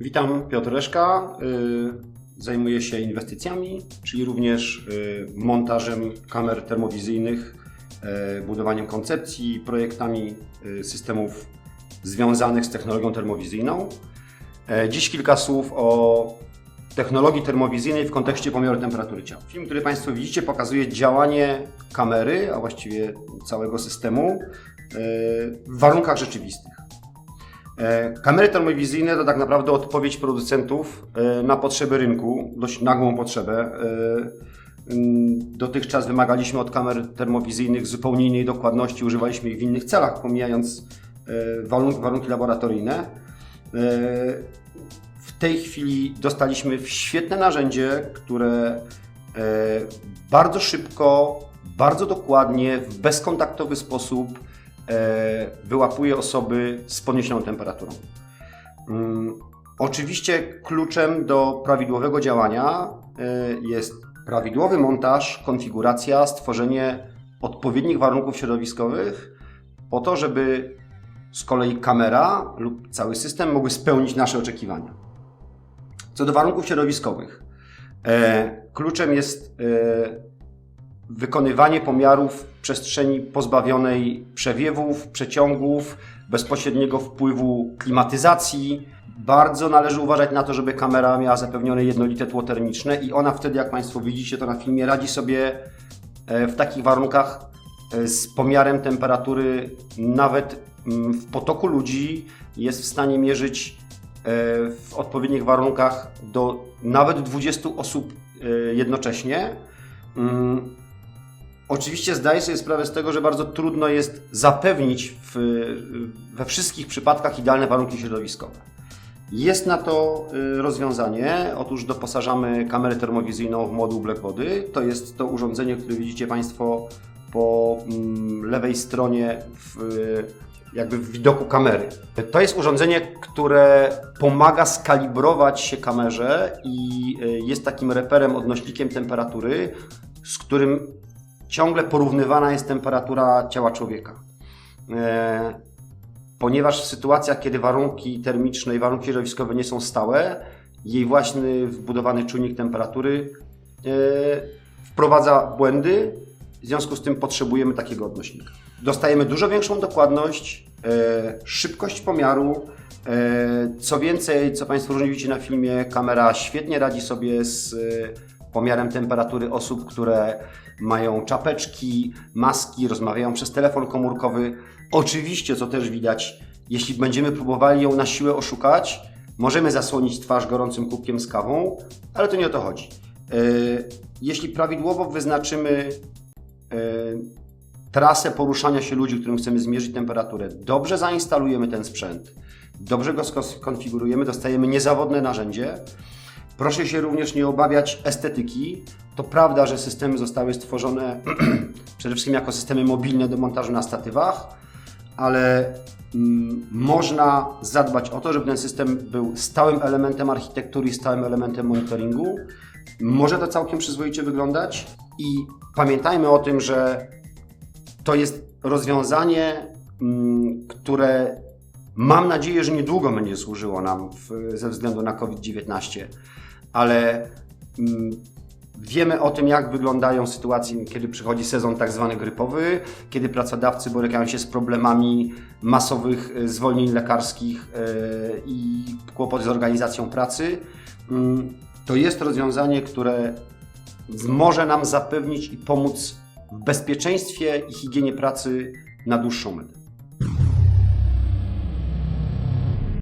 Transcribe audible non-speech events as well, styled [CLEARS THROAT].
Witam, Piotr Reszka. Y, Zajmuję się inwestycjami, czyli również y, montażem kamer termowizyjnych, y, budowaniem koncepcji, projektami systemów związanych z technologią termowizyjną. E, Dziś kilka słów o technologii termowizyjnej w kontekście pomiaru temperatury ciała. Film, który Państwo widzicie, pokazuje działanie kamery, a właściwie całego systemu w warunkach rzeczywistych. E, Kamery termowizyjne to tak naprawdę odpowiedź producentów e, na potrzeby rynku, dość nagłą potrzebę. E, mm, Dotychczas wymagaliśmy od kamer termowizyjnych zupełnie innej dokładności, używaliśmy ich w innych celach, pomijając warunki, warunki laboratoryjne. W tej chwili dostaliśmy świetne narzędzie, które bardzo szybko, bardzo dokładnie, w bezkontaktowy sposób wyłapuje osoby z podniesioną temperaturą. Mm, Oczywiście kluczem do prawidłowego działania e, jest prawidłowy montaż, konfiguracja, stworzenie odpowiednich warunków środowiskowych po to, żeby z kolei kamera lub cały system mogły spełnić nasze oczekiwania. Co do warunków środowiskowych, e, kluczem jest e, wykonywanie pomiarów przestrzeni pozbawionej przewiewów, przeciągów, bezpośredniego wpływu klimatyzacji. Bardzo należy uważać na to, żeby kamera miała zapewnione jednolite tło termiczne i ona wtedy, jak Państwo widzicie to na filmie, radzi sobie e, w takich warunkach e, z pomiarem temperatury nawet mm, w potoku ludzi jest w stanie mierzyć e, w odpowiednich warunkach do nawet 20 osób jednocześnie. Oczywiście zdaję sobie sprawę z tego, że bardzo trudno jest zapewnić w, we wszystkich przypadkach idealne warunki środowiskowe. Jest na to y, rozwiązanie. Otóż doposażamy kamerę termowizyjną w moduł Blackbody. To jest to urządzenie, które widzicie Państwo po mm, lewej stronie w, jakby w widoku kamery. To jest urządzenie, które pomaga skalibrować się kamerze i y, jest takim reperem, odnośnikiem temperatury, z którym ciągle porównywana jest temperatura ciała człowieka. E, ponieważ w sytuacjach, kiedy warunki termiczne i warunki środowiskowe nie są stałe, jej własny wbudowany czujnik temperatury e, wprowadza błędy, w związku z tym potrzebujemy takiego odnośnika. Dostajemy dużo większą dokładność, e, szybkość pomiaru. Co więcej, co Państwo różnie widzicie na filmie, kamera świetnie radzi sobie z pomiarem temperatury osób, które mają czapeczki, maski, rozmawiają przez telefon komórkowy. Oczywiście, co też widać, jeśli będziemy próbowali ją na siłę oszukać, możemy zasłonić twarz gorącym kubkiem z kawą, ale to nie o to chodzi. E, Jeśli prawidłowo wyznaczymy e, trasę poruszania się ludzi, którym chcemy zmierzyć temperaturę, dobrze zainstalujemy ten sprzęt, dobrze go skonfigurujemy, dostajemy niezawodne narzędzie. Proszę się również nie obawiać estetyki. To prawda, że systemy zostały stworzone [CLEARS THROAT] przede wszystkim jako systemy mobilne do montażu na statywach, ale mm, można zadbać o to, żeby ten system był stałym elementem architektury stałym elementem monitoringu. Może to całkiem przyzwoicie wyglądać i pamiętajmy o tym, że to jest rozwiązanie, mm, które mam nadzieję, że niedługo będzie służyło nam w, ze względu na COVID-19, ale mm, wiemy o tym, jak wyglądają sytuacje, kiedy przychodzi sezon tak zwany grypowy, kiedy pracodawcy borykają się z problemami masowych e, zwolnień lekarskich e, i kłopoty z organizacją pracy. Mm, To jest rozwiązanie, które może nam zapewnić i pomóc w bezpieczeństwie i higienie pracy na dłuższą metę.